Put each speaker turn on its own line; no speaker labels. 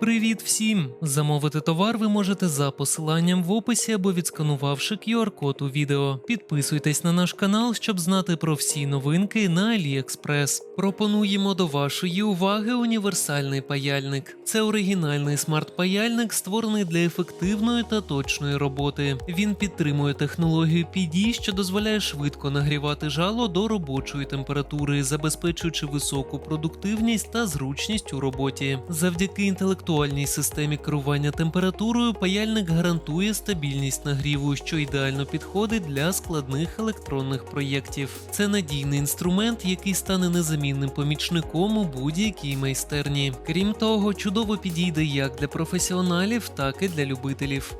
Привіт всім! Замовити товар ви можете за посиланням в описі або відсканувавши QR-код у відео. Підписуйтесь на наш канал, щоб знати про всі новинки на AliExpress. Пропонуємо до вашої уваги універсальний паяльник. Це оригінальний смарт-паяльник, створений для ефективної та точної роботи. Він підтримує технологію PD, що дозволяє швидко нагрівати жало до робочої температури, забезпечуючи високу продуктивність та зручність у роботі. Завдяки інтелектуальній системі керування температурою паяльник гарантує стабільність нагріву, що ідеально підходить для складних електронних проєктів. Це надійний інструмент, який стане незамінним помічником у будь-якій майстерні. Крім того, чудово підійде як для професіоналів, так і для любителів.